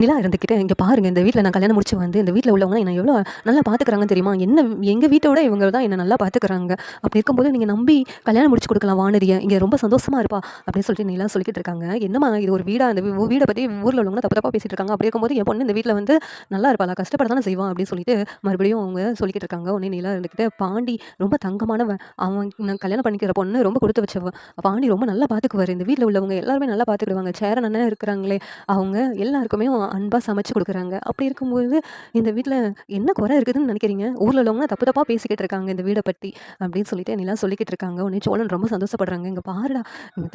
நிலா இருந்துக்கிட்டு இங்கே பாருங்க இந்த வீட்டில் நான் கல்யாணம் முடிச்சு வந்து இந்த வீட்டில் உள்ளவங்க என்ன எவ்வளோ நல்லா பார்த்துக்கிறாங்க தெரியுமா? என்ன எங்கள் வீட்டை விட இவங்க தான் என்ன நல்லா பார்த்துக்கிறாங்க அப்படி இருக்கும்போது நீங்கள் நம்பி கல்யாணம் முடிச்சு கொடுக்கலாம் வானதியை இங்கே ரொம்ப சந்தோஷமா இருப்பா அப்படின்னு சொல்லிட்டு நிலா சொல்லிட்டு இருக்காங்க என்னம்மா இது ஒரு வீடாக அந்த வீடை பற்றி ஊரில் உள்ளவங்க தப்பு தப்பாக பேசிட்டு இருக்காங்க அப்படி இருக்கும்போது என் பொண்ணு இந்த வீட்டில் வந்து நல்லா இருப்பாளா கஷ்டப்பட தானே செய்வான் அப்படின்னு சொல்லிட்டு மறுபடியும் அவங்க சொல்லிக்கிட்டு இருக்காங்க உடனே நிலா இருந்துக்கிட்டு பாண்டி ரொம்ப தங்கமானவன் அவன் நான் கல்யாணம் பண்ணிக்கிற பொண்ணு ரொம்ப கொடுத்து வச்சவன் பாண்டி ரொம்ப நல்லா பார்த்துக்குவார் இந்த வீட்டில் உள்ளவங்க எல்லாருமே நல்லா பார்த்துக்கிடுவாங்க சேரன் அண்ணன் இருக்கிறாங்களே அவங்க எல்லாருக்குமே அன்பாக சமைச்சு கொடுக்குறாங்க. அப்படி இருக்கும்போது இந்த வீட்டில் என்ன குறை இருக்குதுன்னு நினைக்கிறீங்க? ஊரில் உள்ளவங்க தப்பு தப்பாக பேசிக்கிட்டு இருக்காங்க இந்த வீடை பற்றி அப்படின்னு சொல்லிட்டு எல்லாம் சொல்லிக்கிட்டு இருக்காங்க. உடனே சோழன் ரொம்ப சந்தோஷப்படுறாங்க. இங்கே பாருடா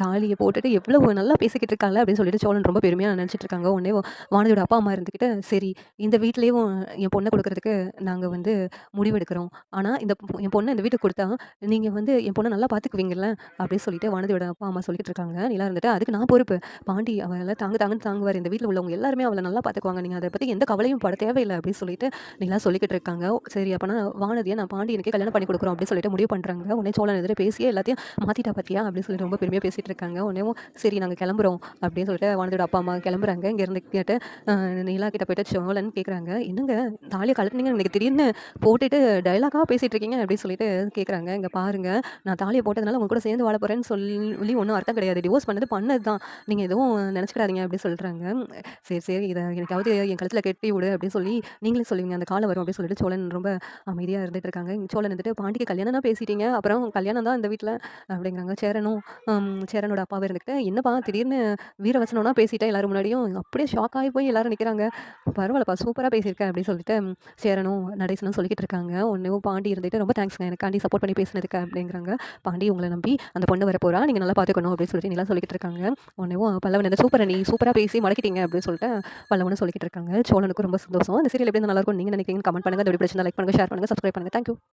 தாலியை போட்டுட்டு எவ்வளோ நல்லா பேசிக்கிட்டு இருக்காங்க அப்படின்னு சொல்லிட்டு சோழன் ரொம்ப பெருமையாக நினச்சிட்டு இருக்காங்க. உடனே வானதியோட அப்பா அம்மா இருந்துக்கிட்டு சரி இந்த வீட்லேயும் என் பொண்ணை கொடுக்கறதுக்கு நாங்கள் வந்து முடிவெடுக்கிறோம். ஆனால் இந்த என் பொண்ணை இந்த வீட்டுக்கு கொடுத்தா நீங்கள் வந்து என் பொண்ணை நல்லா பார்த்துக்குவீங்கல்ல அப்படின்னு சொல்லிட்டு வானதியோட அப்பா அம்மா சொல்லிட்டு இருக்காங்க. நிலா இருந்துட்டு அதுக்கு நான் பொறுப்பு. பாண்டி அவளை தாங்க தாங்கன்னு தாங்குவார். இந்த வீட்டில் உள்ளவங்க எல்லாருமே அவளை நல்லா பார்த்துக்குவாங்க நீங்கள் அதை பற்றி எந்த கவலையும் பட தேவையில்லை அப்படின்னு சொல்லிட்டு நிலா சொல்லிக்கிட்டு இருக்காங்க சரி அப்போனா வானதியை நான் பாண்டியனுக்கே கல்யாணம் பண்ணி கொடுக்குறோம் அப்படின்னு சொல்லிட்டு முடிவு பண்ணுறாங்க உடனே சோழன் எதிரே பேசியே எல்லாத்தையும் மாற்றிட்டா பார்த்தியா அப்படின்னு சொல்லிட்டு ரொம்ப பெருமையாக பேசிட்டு இருக்காங்க. உடனே சரி நாங்கள் கிளம்புறோம் அப்படின்னு சொல்லிட்டு வானதியோட அப்பா அம்மா கிளம்புறாங்க. இங்கேருந்து கேட்டு நீலா நிலா கிட்ட போயிட்டு சோழன் கேட்குறாங்க என்னங்க தாலியை கலட்டினீங்க எனக்கு திடீர்னு போட்டுட்டு டைலாகாக பேசிகிட்டு இருக்கீங்க அப்படின்னு சொல்லிட்டு கேட்குறாங்க இங்கே பாருங்க நான் தாலியை போட்டதுனால உங்க கூட சேர்ந்து வாழ போகிறேன்னு சொல்லி ஒன்றும் அர்த்தம் கிடையாது. டிவோர்ஸ் பண்ணது பண்ணது தான் நீங்கள் எதுவும் நினச்சிக்கிடாதீங்க அப்படின்னு சொல்கிறாங்க சரி சரி இதை எனக்காவது என் கழுத்தில் கெட்டி விடு அப்படின்னு சொல்லி நீங்களே சொல்லுவீங்க. அந்த காலம் வரும் அப்படின்னு சொல்லிட்டு சோழன் ரொம்ப அமைதியாக இருந்துட்டு இருக்காங்க. சோழன் வந்துட்டு பாண்டிக்கு கல்யாணம் தான் பேசிட்டீங்க. அப்புறம் கல்யாணம் தான் இந்த வீட்டில் அப்படிங்கிறாங்க. சேரனும் சேரனோட அப்பாவை இருந்துக்கிட்டு என்னப்பா திடீர்னு வீரவசனம்னா பேசிட்டேன் எல்லாரும் முன்னாடியும். அப்படியே ஷாக் ஆகி போய் எல்லாரும் நிற்கிறாங்க பரவாயில்லப்பா சூப்பராக பேசியிருக்கேன் அப்படின்னு சொல்லிட்டு சேரனும் நடேசனும் சொல்லிக்கிட்டு இருக்காங்க. ஒன்றும் பாண்டி இருந்துட்டு ரொம்ப தேங்க்ஸ்ங்க எனக்காண்டி சப்போர்ட் பண்ணி பேசினதுக்கு அப்படிங்கிறாங்க. பாண்டி உங்களை நம்பி அந்த பொண்ணு வர போகிறா நீங்கள் நல்லா பார்த்துக்கணும் அப்படின்னு சொல்லிட்டு நல்லா சொல்லிக்கிட்டு இருக்காங்க. ஒன்றும் பல்லவன் இந்த சூப்பராக நீ சூப்பராக பேசி மடக்கிட்டீங்க அப்படின்னு சொல்லிட்டு பல்லவனு சொல்லிக்கிட்டு இருக்காங்க. சோழனுக்கு ரொம்ப சந்தோஷம். இந்த சீரியல் எப்படி நல்லா இருக்கும் நீங்கள் நினைக்கிறீங்க கமெண்ட் பண்ணுங்கள் அப்படி பிடிச்சிருந்தா லைக் பண்ணுங்கள் ஷேர் பண்ணுங்கள் சப்ஸ்கிரைப் பண்ணுங்கள் தேங்க்யூ